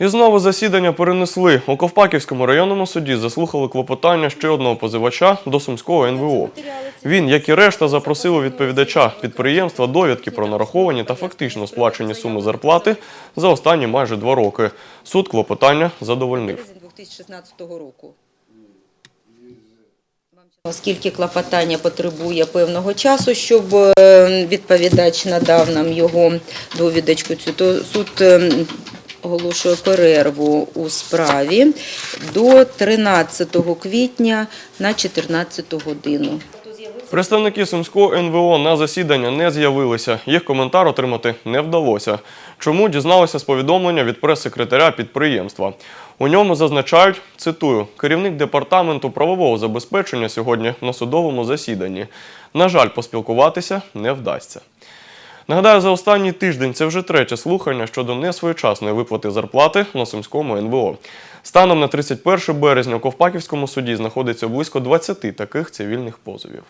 І знову засідання перенесли. У Ковпаківському районному суді заслухали клопотання ще одного позивача до Сумського НВО. Він, як і решта, запросив у відповідача підприємства довідки про нараховані та фактично сплачені суми зарплати за останні майже два роки. Суд клопотання задовольнив. березень 2016 року. Оскільки клопотання потребує певного часу, щоб е, відповідач надав нам його довідочку, цю, то суд оголошує перерву у справі до 13 квітня на 14 годину. Представники Сумського НВО на засідання не з'явилися. Їх коментар отримати не вдалося. Чому дізналися з повідомлення від прес-секретаря підприємства? У ньому зазначають, цитую, керівник департаменту правового забезпечення сьогодні на судовому засіданні. На жаль, поспілкуватися не вдасться. Нагадаю, за останній тиждень це вже третє слухання щодо несвоєчасної виплати зарплати на Сумському НВО. Станом на 31 березня у Ковпаківському суді знаходиться близько 20 таких цивільних позовів.